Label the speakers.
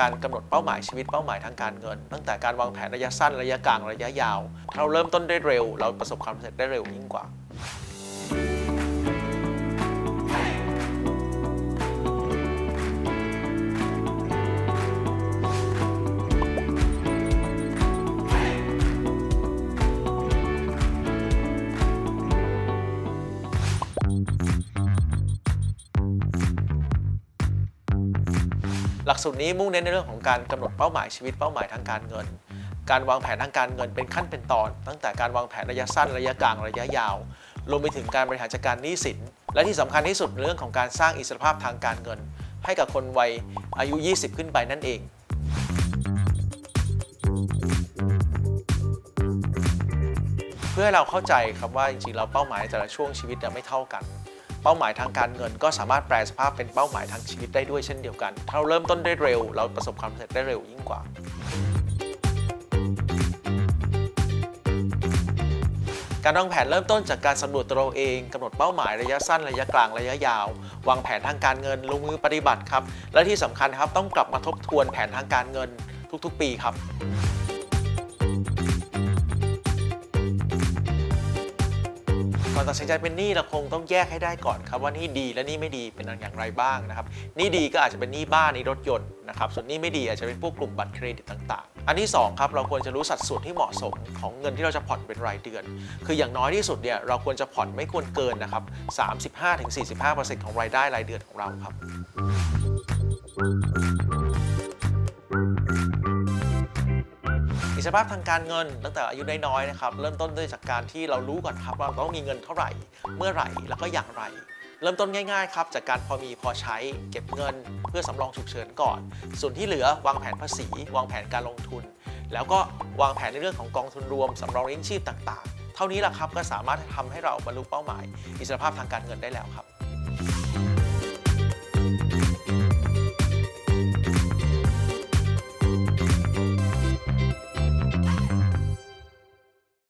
Speaker 1: การกำหนดเป้าหมายชีวิตเป้าหมายทางการเงิน ตั้งแต่การวางแผนระยะสั้นระยะกลางระยะยาวถ้าเราเริ่มต้นได้เร็ว เราประสบความสำเร็จได้เร็วยิ่งกว่า หลักสูตรนี้มุ่งเน้นในเรื่องของการกำหนดเป้าหมายชีวิตเป้าหมายทางการเงิน การวางแผนทางการเงินเป็นขั้นเป็นตอน ตั้งแต่การวางแผนระยะสั้นระยะกลางระยะยาวรวมไปถึงการบริหารจัดการหนี้สิน และที่สำคัญที่สุดเรื่องของการสร้างอิสรภาพทางการเงิน ให้กับคนวัยอายุ 20 ขึ้นไปนั่นเองเพื่อให้เราเข้าใจครับว่าจริงๆเราเป้าหมายแต่ละช่วงชีวิตไม่เท่ากัน เป้าหมายทางการเงิน ก็สามารถแปลสภาพเป็นเป้าหมายทางชีวิตได้ด้วยเช่นเดียวกันถ้าเราเริ่มต้นได้เร็ว เราประสบความสำเร็จได้เร็วยิ่งกว่าการวางแผนเริ่มต้นจากการสำรวจตัวเราเองกำหนดเป้าหมายระยะสั้นระยะกลางระยะยาว วางแผนทางการเงินลงมือปฏิบัติครับ และที่สำคัญครับต้องกลับมาทบทวนแผนทางการเงินทุกๆ ปีครับ อนตัดสินใจเป็นหนี้เราคงต้องแยกให้ได้ก่อนครับว่านี่ดีและนี่ไม่ดีเป็นอย่างไรบ้างนะครับหนี่ดีก็อาจจะเป็นหนี้บ้านหนี้รถยนต์นะครับส่วนหนี้ไม่ดีอาจจะเป็นพวกกลุ่มบัตรเครดิตต่างๆ อันที่สองครับเราควรจะรู้สัดส่วนที่เหมาะสมของเงินที่เราจะผ่อนเป็นรายเดือน คืออย่างน้อยที่สุดเนี่ยเราควรจะผ่อนไม่ควรเกินนะครับ35-45%ของรายได้รายเดือนของเราครับ อิสรภาพทางการเงิน ตั้งแต่อายุน้อยๆนะครับเริ่มต้นด้วยจากการที่เรารู้ก่อนครับว่าเราต้องมีเงินเท่าไหร่ เมื่อไหร่แล้วก็อย่างไร เริ่มต้นง่ายๆครับจากการพอมีพอใช้เก็บเงิน เพื่อสำรองฉุกเฉินก่อน ส่วนที่เหลือวางแผนภาษี วางแผนการลงทุน แล้วก็วางแผนในเรื่องของกองทุนรวมสำรองเลี้ยงชีพต่างๆ เท่านี้แหละครับก็สามารถทำให้เราบรรลุเป้าหมาย อิสรภาพทางการเงินได้แล้วครับ